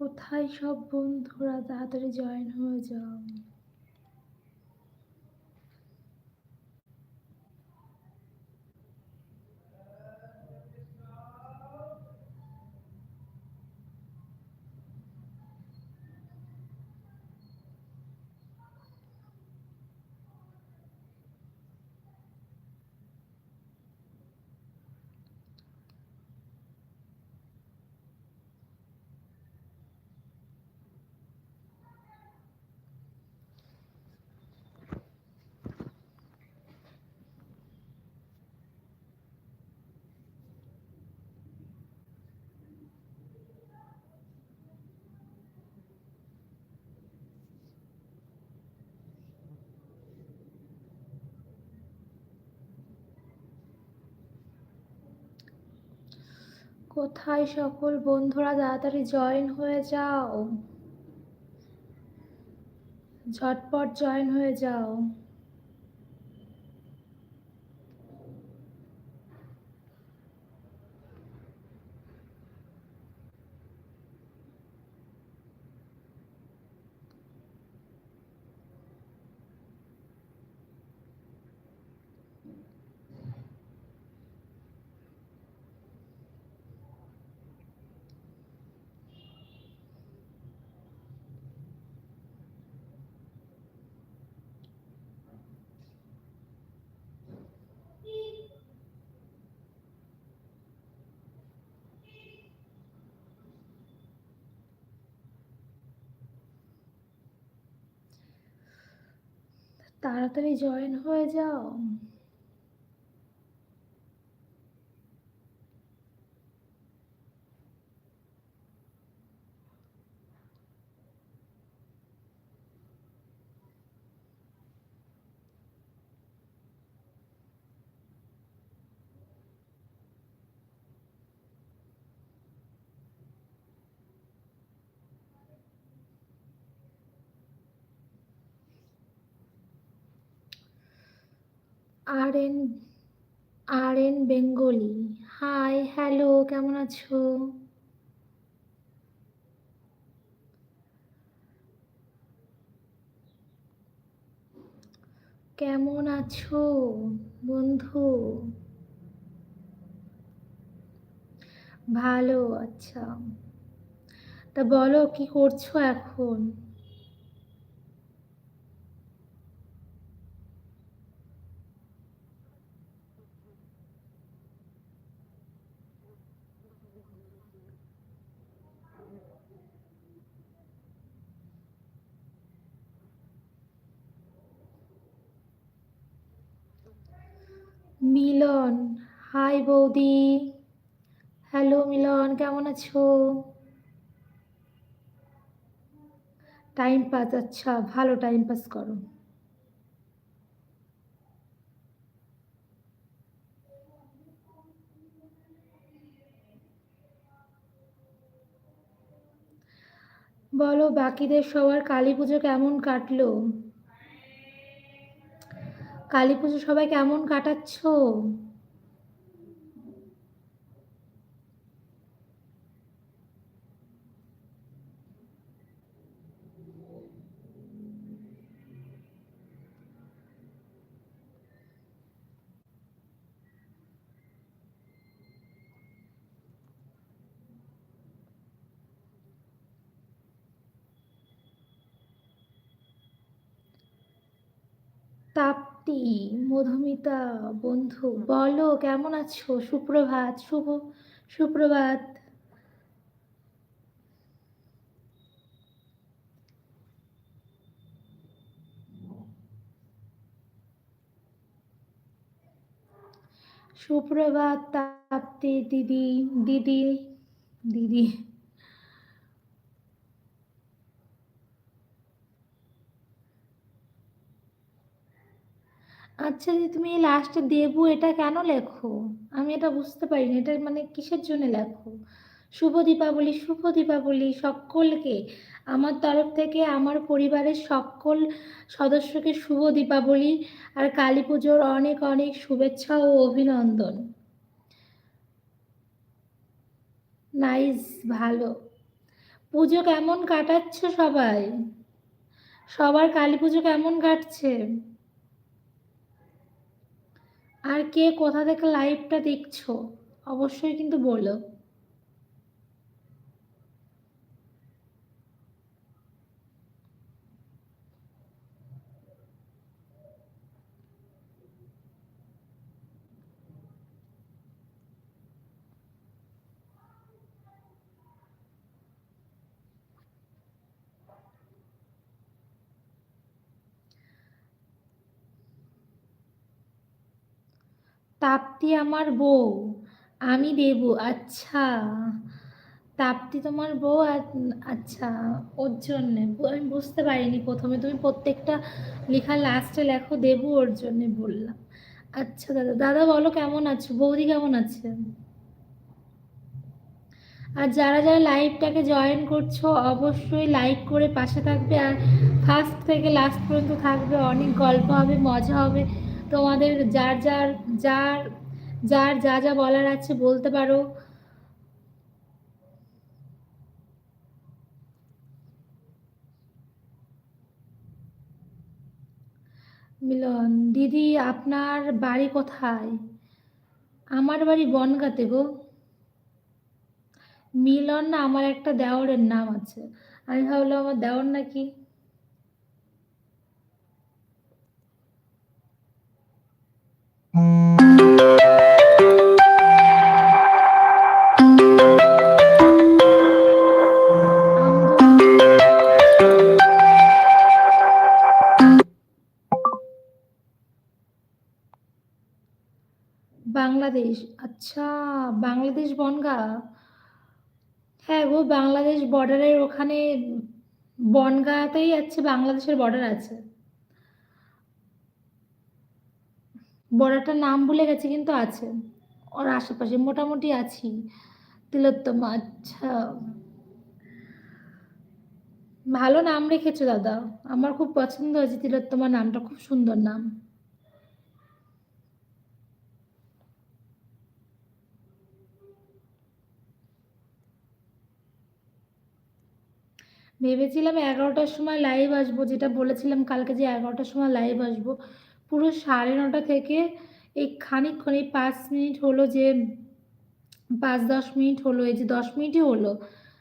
কোথায় সব বন্ধুরা তাড়াতাড়ি জয়েন হয়ে যাও? কোথায় সকল বন্ধুরা তাড়াতাড়ি জয়েন হয়ে যাও? ঝটপট জয়েন হয়ে যাও। তাড়াতাড়ি জয়েন হয়ে যাও। R N R N Bengali. Hi hello কেমন আছো? কেমন আছো বন্ধু? ভালো আচ্ছা। তা বলো, কি করছ এখন? মিলন, হাই বৌদি। হ্যালো মিলন, কেমন আছো? টাইম পাস আচ্ছা ভালো টাইম পাস করো। বলো, বাকিদের সবার কালী পুজো কেমন কাটলো? কালী পুজো সবাই কেমন কাটাচ্ছ? তাপ্তি মধুমিতা বন্ধু। বলো কেমন আছো? সুপ্রভাত শুভ সুপ্রভাত। সুপ্রভাত তাপ্তি দিদি দিদি দিদি। আচ্ছা যে তুমি লাস্টে দেবু এটা কেন লেখো? আমি এটা বুঝতে পারিনি, এটা মানে কিসের জন্য লেখো? শুভ দীপাবলি শুভ দীপাবলি সকলকে। আমার তরফ থেকে আমার পরিবারের সকল সদস্যকে শুভ দীপাবলি আর কালী পুজোর অনেক অনেক শুভেচ্ছা ও অভিনন্দন। নাইস ভালো। পুজো কেমন কাটাচ্ছ সবাই? সবার কালী পুজো কেমন কাটছে? আর কে কোথা থেকে লাইভটা দেখছ? অবশ্যই কিন্তু বলো। তাপ্তি আমার বউ, আমি দেব আচ্ছা। তাপ্তি তোমার বউ আচ্ছা ওর জন্যে। আমি বুঝতে পারিনি প্রথমে। তুমি প্রত্যেকটা লেখার লাস্টে লেখো, দেবু ওর জন্যে বললাম। আচ্ছা দাদা দাদা বলো কেমন আছো? বৌদি কেমন আছে? আর যারা যারা লাইভটাকে জয়েন করছ, অবশ্যই লাইক করে পাশে থাকবে। আর ফার্স্ট থেকে লাস্ট পর্যন্ত থাকবে। অনেক গল্প হবে, মজা হবে। তোমাদের যার যার যার যার যা যা বলার আছে বলতে পারো। মিলন, দিদি আপনার বাড়ি কোথায়? আমার বাড়ি বনগাতে গো। মিলন না আমার একটা দেওরের নাম আছে। আমি ভাবলাম, আমার দেওর নাকি? বাংলাদেশ আচ্ছা বাংলাদেশ বনগা? হ্যাঁ গো বাংলাদেশ বর্ডারের ওখানে বনগাতেই আছে বাংলাদেশের বর্ডার আছে। বর্ডারটার নাম ভুলে গেছে, কিন্তু আছে। ওর আশেপাশে মোটামুটি আছি। তিলোত্তমা আচ্ছা। ভালো নাম রেখেছো দাদা। আমার খুব পছন্দ হয়েছে তিলোত্তমা নামটা, খুব সুন্দর নাম। ভেবেছিলাম এগারোটার সময় লাইভ আসব, যেটা বলেছিলাম কালকে যে এগারোটার সময় লাইভ আসব। পুরো সাড়ে নটা থেকে এই খানিকক্ষণ এই পাঁচ মিনিট হলো যে, পাঁচ দশ মিনিট হলো, এই যে দশ মিনিটই হলো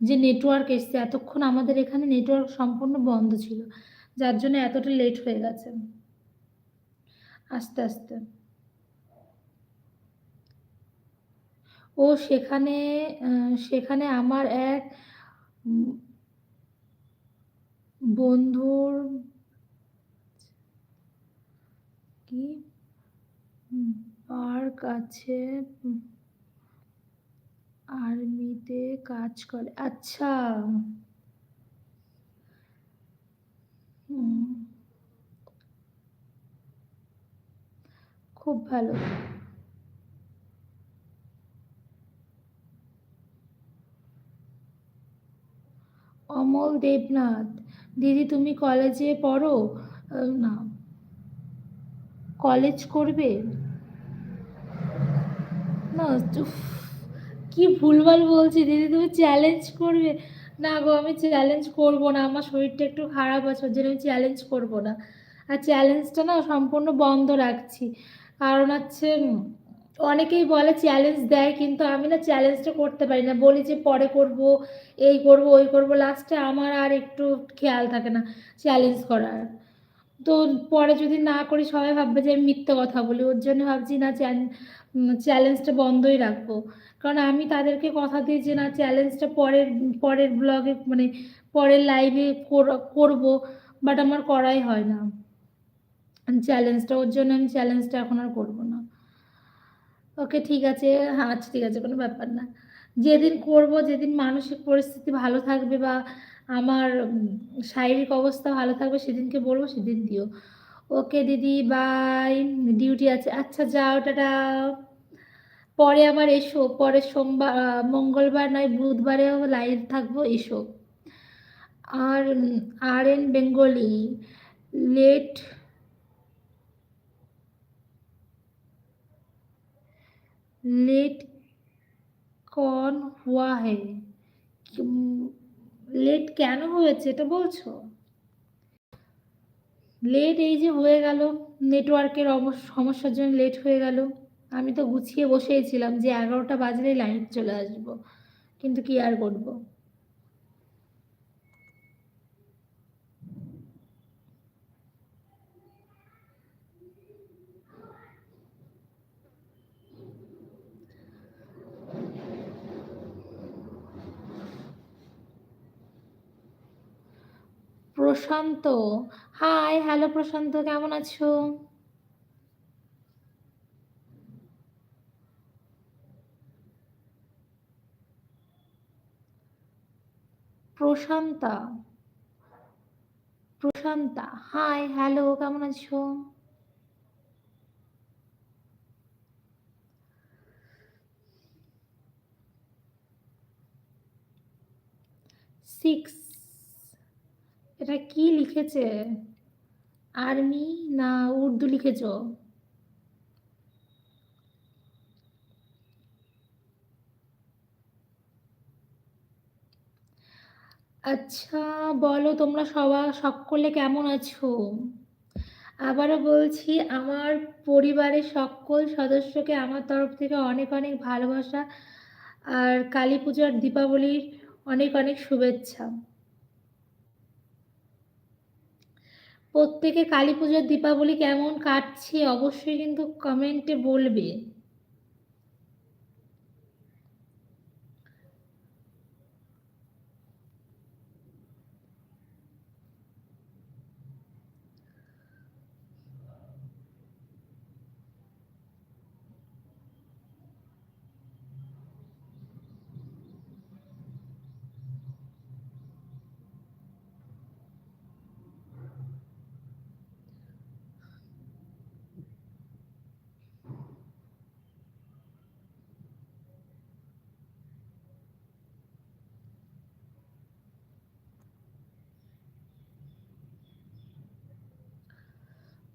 যে নেটওয়ার্ক এসছে, এতক্ষণ আমাদের এখানে নেটওয়ার্ক সম্পূর্ণ বন্ধ ছিল, যার জন্য এতটা লেট হয়ে গেছে। আস্তে আস্তে। ও সেখানে সেখানে আমার এক বন্ধুর কি? পার্ক আছে আর্মিতে কাজ করে। আচ্ছা। খুব ভালো। অমল দেবনাথ, দিদি তুমি কলেজে পড়ো? না। কলেজ করবে? না কি ভুলভাল বলছি দিদি, তুমি চ্যালেঞ্জ করবে। না গো, আমি চ্যালেঞ্জ করব না, আমার শরীরটা একটু খারাপ আছে, ওর জন্য আমি চ্যালেঞ্জ করব না। আর চ্যালেঞ্জটা না সম্পূর্ণ বন্ধ রাখছি। কারণ হচ্ছে, অনেকেই বলে চ্যালেঞ্জ দেয়, কিন্তু আমি না চ্যালেঞ্জটা করতে পারি না। বলি যে পরে করব, এই করব, ওই করব লাস্টে আমার আর একটু খেয়াল থাকে না চ্যালেঞ্জ করার। তো পরে যদি না করি সবাই ভাববে যে আমি মিথ্যে কথা বলি। ওর জন্য ভাবছি না চ্যালেঞ্জটা বন্ধই রাখব। কারণ আমি তাদেরকে কথা দিই যে না চ্যালেঞ্জটা পরের পরের ব্লগে মানে পরের লাইভে করব বাট আমার করাই হয় না। চ্যালেঞ্জটা, ওর জন্য আমি চ্যালেঞ্জটা এখন আর করব না। ওকে, ঠিক আছে। হ্যাঁ আচ্ছা ঠিক আছে, কোনো ব্যাপার না। যেদিন করব, যেদিন মানসিক পরিস্থিতি ভালো থাকবে বা আমার শারীরিক অবস্থা ভালো থাকবে সেদিনকে বলবো সেদিন দিও ওকে দিদি বাই ডিউটি আছে আচ্ছা যাও টাটা পরে আবার এসো পরে সোমবার মঙ্গলবার নয় বুধবারেও লাইভ থাকবো এসো আর R N Bengali late late कौन हुआ है লেট কেন হয়েছে এটা বলছো? লেট এই যে হয়ে গেল নেটওয়ার্কের সমস্যার জন্য লেট হয়ে গেল। আমি তো গুছিয়ে বসেইছিলাম যে এগারোটা বাজলেই লাইন চলে আসব। কিন্তু কি আর করব? প্রশান্ত। হাই হ্যালো প্রশান্ত কেমন আছো? প্রশান্তা। প্রশান্তা হাই হ্যালো কেমন আছো? সিক্স এটা কি লিখেছে? আর্মি না উর্দু লিখেছ? আচ্ছা বলো তোমরা সবাই সকলে কেমন আছো? আবারও বলছি, আমার পরিবারের সকল সদস্যকে আমার তরফ থেকে অনেক অনেক ভালোবাসা আর কালী পূজার দীপাবলির অনেক অনেক শুভেচ্ছা। প্রত্যেকে কালী পুজোর দীপাবলি কেমন কাটছে অবশ্যই কিন্তু কমেন্টে বলবে।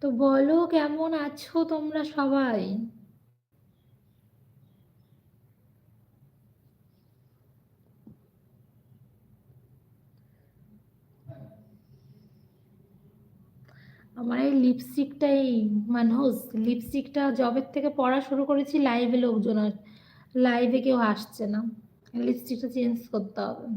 তো বলো কেমন আছো তোমরা সবাই? আমার এই লিপস্টিকটাই মানুষ লিপস্টিকটা জবের থেকে পড়া শুরু করেছি লাইভে লোকজন আর লাইভে কেউ আসছে না। লিপস্টিকটা চেঞ্জ করতে হবে।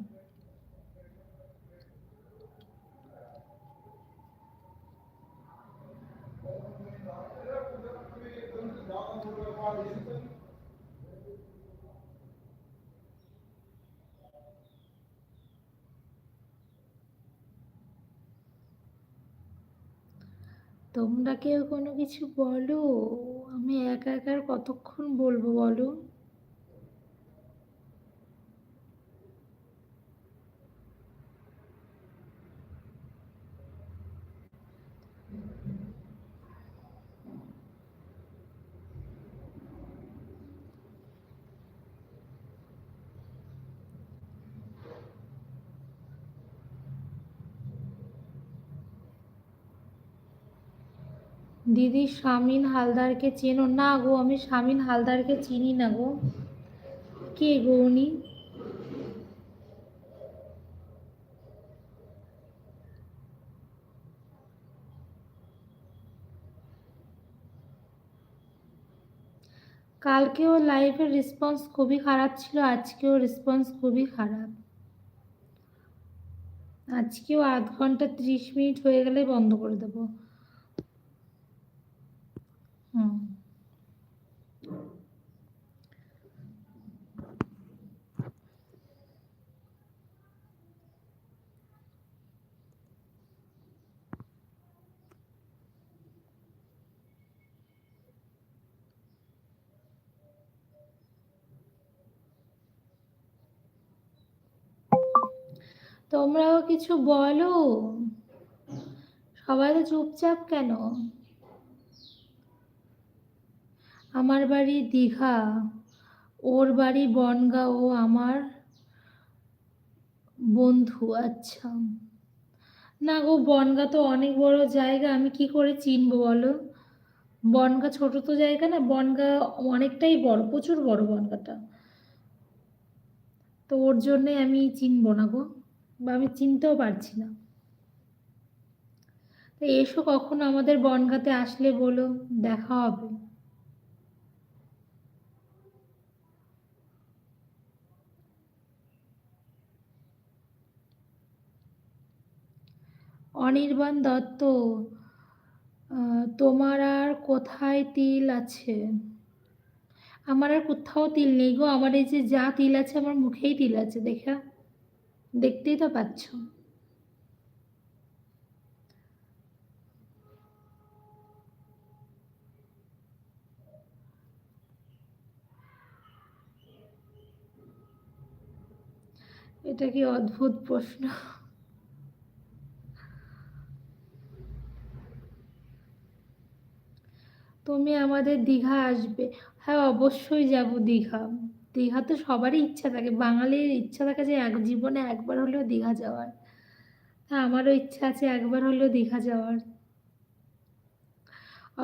তোমরা কেউ কোনো কিছু বলো? আমি একা একার কতক্ষণ বলব বলো? দিদি শামিন হালদারকে চেনো? না গো, আমি শামিন হালদারকে চিনি না গো। কে গো উনি? কালকেও লাইভের রেসপন্স খুবই খারাপ ছিল, আজকেও রেসপন্স খুবই খারাপ। আজকেও আধ ঘণ্টা ত্রিশ মিনিট হয়ে গেলে বন্ধ করে দেবো। তোমরাও কিছু বলো। সবাই তো চুপচাপ কেন? আমার বাড়ি দীঘা, ওর বাড়ি বনগাঁও আমার বন্ধু আচ্ছা। না গো, বনগা তো অনেক বড় জায়গা, আমি কি করে চিনবো বলো? বনগা ছোট তো জায়গা না, বনগা অনেকটাই বড়, প্রচুর বড় বনগাটা। তো ওর জন্যে আমি চিনবো না গো। বা আমি চিনতেও পারছি না। এসো কখনো আমাদের বনগাতে আসলে বলো, দেখা হবে। অনির্বাণ দত্ত তোমার আর কোথায় তিল আছে? আমার আর কোথাও তিল নেই গো, আমার এই যে যা তিল আছে, আমার মুখেই তিল আছে, দেখা। দেখতেই তো পাচ্ছ। এটা কি অদ্ভুত প্রশ্ন? তুমি আমাদের দীঘা আসবে। হ্যাঁ অবশ্যই যাব দীঘা। দীঘা তো সবারই ইচ্ছা থাকে। বাঙালির ইচ্ছা থাকে যে এক জীবনে একবার হলেও দীঘা যাওয়ার। হ্যাঁ আমারও ইচ্ছা আছে একবার হলেও দীঘা যাওয়ার।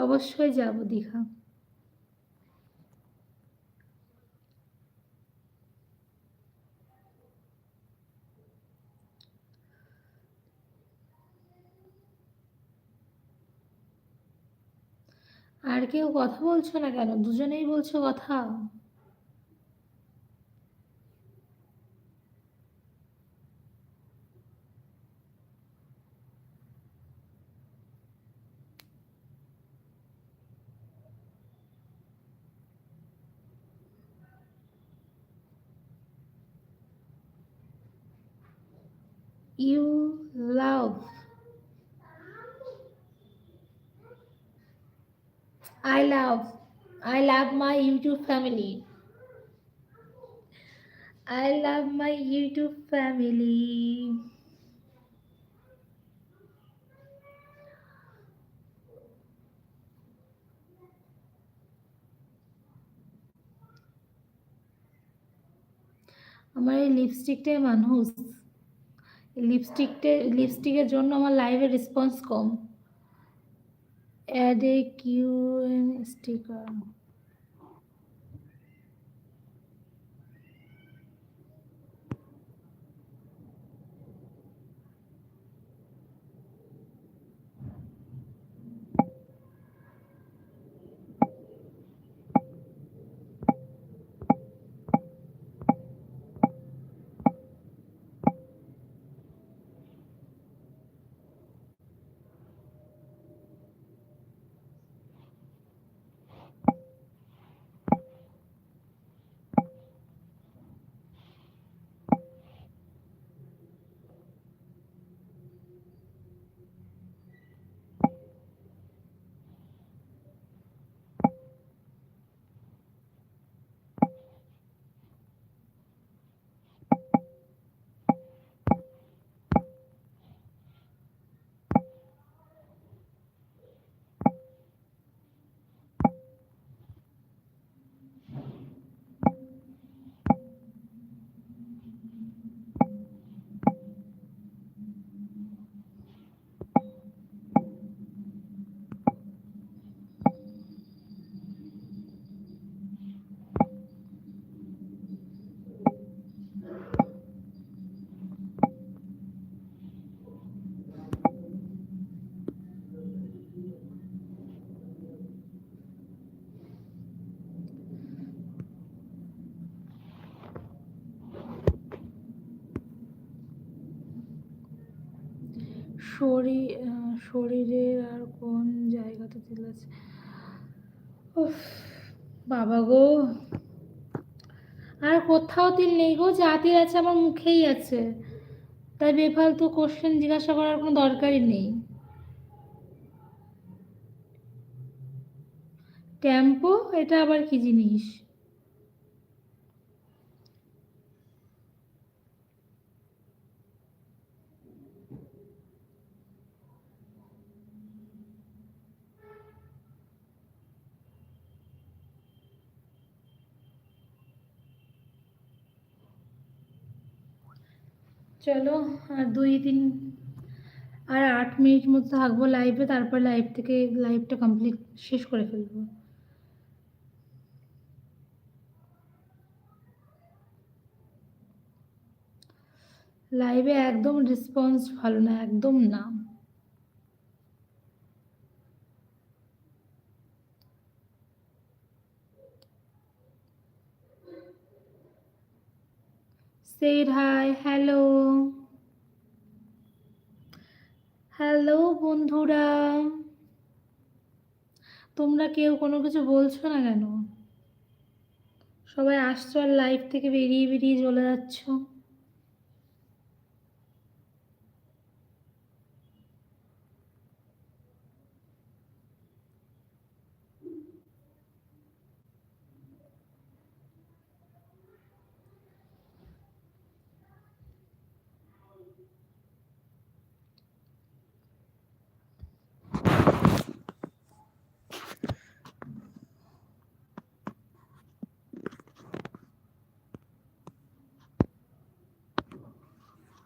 অবশ্যই যাব দীঘা। আর কেউ কথা বলছো না কেন? দুজনেই বলছো কথা? You love I love I love my YouTube family. I love my YouTube family. আমার এই লিপস্টিকটাই মানুষ লিপস্টিকটা লিপস্টিকের জন্য আমার লাইভের response com add a Q N sticker. শরীর শরীরের আর কোন জায়গাতে তিল আছে? বাবা গো। আর কোথাও তিল নেই গো, যা আছে আমার মুখেই আছে। তাই বেফালতু কোশ্চেন জিজ্ঞাসা করার কোনো দরকারই নেই। টেম্পো? এটা আবার কি জিনিস? চলো, আর দুই দিন আর আট মিনিট মতো থাকব লাইভে তারপর লাইভ থেকে লাইভটা কমপ্লিট শেষ করে ফেলব। লাইভে একদম রেসপন্স ভালো না, একদম না। Say hi, hello. হ্যালো বন্ধুরা। তোমরা কেউ কোনো কিছু বলছো না কেন? সবাই আসছো আর লাইভ থেকে বেরিয়ে বেরিয়ে চলে যাচ্ছ।